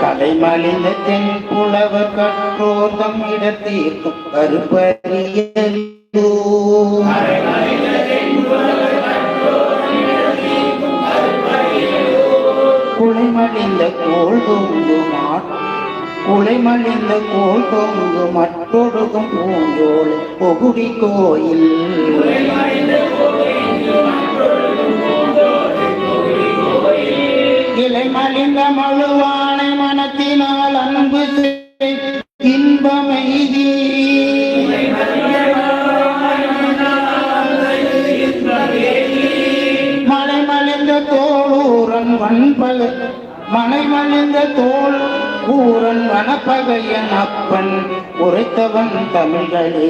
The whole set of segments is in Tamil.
கலைமலிந்த தென் புலவர் கற்றோர் தம் இடத்தீர்க்கும் கருப்பறியலோ குலைமலிந்த கோல் தொங்கு குலைமலிந்த கோல் தொங்கு மற்றொடுக்கும் பூஞ்சோலை பொகுடி கோயில். இலை மலிந்த வன்பக மலிந்த தோல் ஊரன் வனப்பகையன் அப்பன் உரைத்தவன் தமிழ்களே.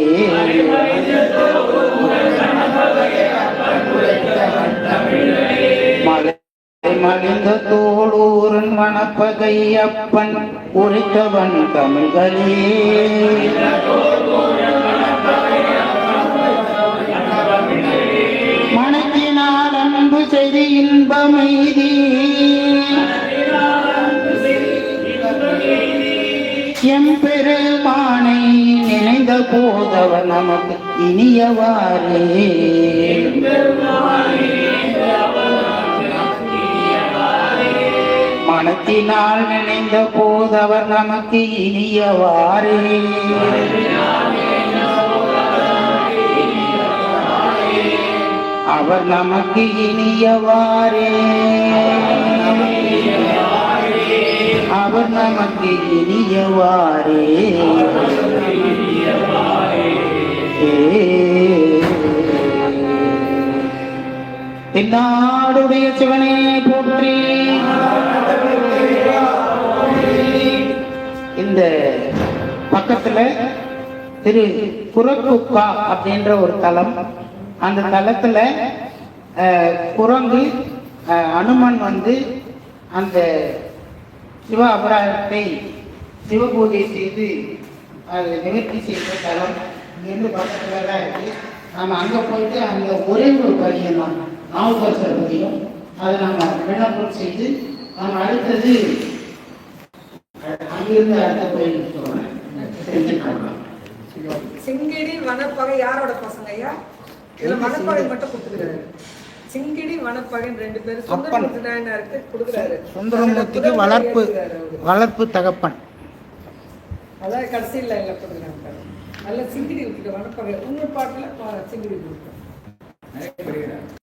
மலை மலிந்த தோளூரன் வனப்பகை அப்பன் உரைத்தவன் தமிழ்களே. மனத்தினால் அன்பு செய்தி இன்பமெய்தி எம்பெருமானை நினைந்த போதவர் நமக்கு இனியவாறே. மனத்தினால் நினைந்த போதவர் நமக்கு இனியவாறே. அவர் நமக்கு இனியவாறே. நமக்கு இனியவாரே தென்னாடுடைய சிவனே போற்றி. இந்த பக்கத்துல திரு குரக்குக்கா அப்படின்ற ஒரு தலம். அந்த தலத்துல குரங்கு அனுமன் வந்து அந்த சிவ அபராதத்தை சிவபூஜை செய்து அது நிவர்த்தி செய்த தலம் இங்கிருந்து பக்கத்துல தான் இருக்கு. நாம அங்க போயிட்டு அங்க ஒரே ஒரு பதியம் தான் நாவுக்கரசர் பதியம் அதை நம்ம விண்ணப்பம் செய்து நம்ம அடுத்தது அங்கிருந்து அடுத்த கோயிலுக்கு போகிறோம் செஞ்சுக்கலாம் சிங்கிடி வனப்பகை யாரோட பசங்க ஐயா? இதுல வனப்பகை மட்டும் கொடுத்துக்கிறாரு. சிங்கிடி வனப்பகைன்னு ரெண்டு பேரும் சுந்தரமூர்த்திக்கு வளர்ப்பு வளர்ப்பு தகப்பன். அதான் கடைசி லைன்ல கொடுக்குறாங்க நல்ல சிங்கிடி விட்டுட்டு வனப்பகை இன்னொரு பாட்டுல பா- சிங்கிடி கொடுக்குறேன்